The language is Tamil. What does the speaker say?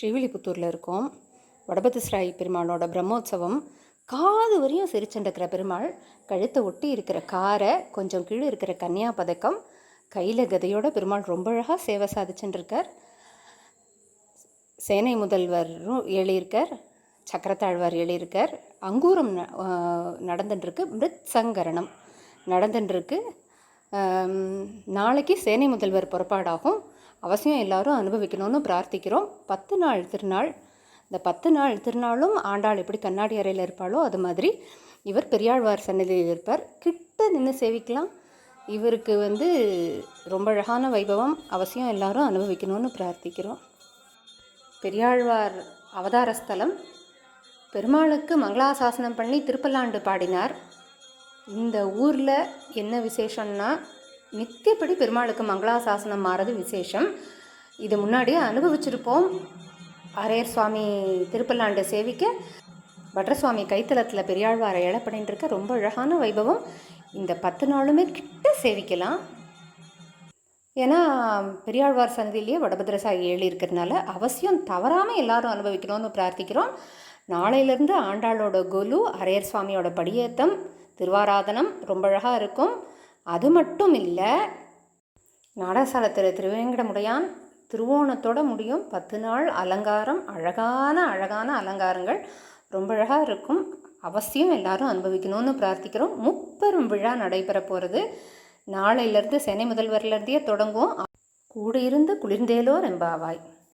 ஸ்ரீவில்லிபுத்தூரில் இருக்கோம். வடபத்திஸ்ராயி பெருமாளோட பிரம்மோற்சவம் காது வரையும் சிரிச்சுருக்கிற பெருமாள் கழுத்தை ஒட்டி இருக்கிற காரை கொஞ்சம் கீழே இருக்கிற கன்னியா பதக்கம் கையில் கதையோட பெருமாள் ரொம்ப அழகாக சேவை சாதிச்சுட்டுருக்கார் சேனை முதல்வரும் எழுதியிருக்கார் சக்கரத்தாழ்வார் எழுதியிருக்கார். அங்கூரம் ந- நடந்துட்டுருக்கு மிருத் சங்கரணம் நடந்துட்டுருக்கு நாளைக்கு சேனை முதல்வர் புறப்பாடாகும். அவசியம் எல்லாரும் அனுபவிக்கணும்னு பிரார்த்திக்கிறோம். பத்து நாள் திருநாள். இந்த பத்து நாள் திருநாளும் ஆண்டாள் எப்படி கண்ணாடி அறையில் இருப்பாளோ அது மாதிரி இவர் பெரியாழ்வார் சன்னதியில் இருப்பார். கிட்ட நின்று சேவிக்கலாம். இவருக்கு வந்து ரொம்ப அழகான வைபவம். அவசியம் எல்லாரும் அனுபவிக்கணும்னு பிரார்த்திக்கிறோம். பெரியாழ்வார் அவதார ஸ்தலம். பெருமாளுக்கு மங்களாசாசனம் பண்ணி திருப்பல்லாண்டு பாடினார். இந்த ஊரில் என்ன விசேஷம்னா நித்தியப்படி பெருமாளுக்கு மங்களாசாசனம் மாறது விசேஷம். இது முன்னாடியே அனுபவிச்சிருப்போம். அரையர் சுவாமி திருப்பல்லாண்டு சேவிக்க பட்ரசுவாமி கைத்தலத்தில் பெரியாழ்வாரை இழப்படின்னு இருக்க ரொம்ப அழகான வைபவம். இந்த பத்து நாளுமே கிட்ட சேவிக்கலாம். ஏன்னா பெரியாழ்வார் சன்னதியிலேயே வடபத்ரசாகி ஏழு இருக்கிறதுனால அவசியம் தவறாமல் எல்லாரும் அனுபவிக்கணும்னு பிரார்த்திக்கிறோம். நாளையிலேருந்து ஆண்டாளோட கொலு அரையர் சுவாமியோட படியேத்தம் திருவாராதனம் ரொம்ப அழகாக இருக்கும். அது மட்டும் இல்லை நாடகசாலத்தில் திருவேங்கடமுடையான் திருவோணத்தோட முடியும். பத்து நாள் அலங்காரம் அழகான அழகான அலங்காரங்கள். ரொம்ப அழகாக இருக்கும். அவசியம் எல்லாரும் அனுபவிக்கணும்னு பிரார்த்திக்கிறோம். முப்பெரும் விழா நடைபெற போகிறது நாளையிலேருந்து சென்னை முதல்வர்லேருந்தே தொடங்குவோம். கூட இருந்து குளிர்ந்தேலோ ரெம்பாவாய்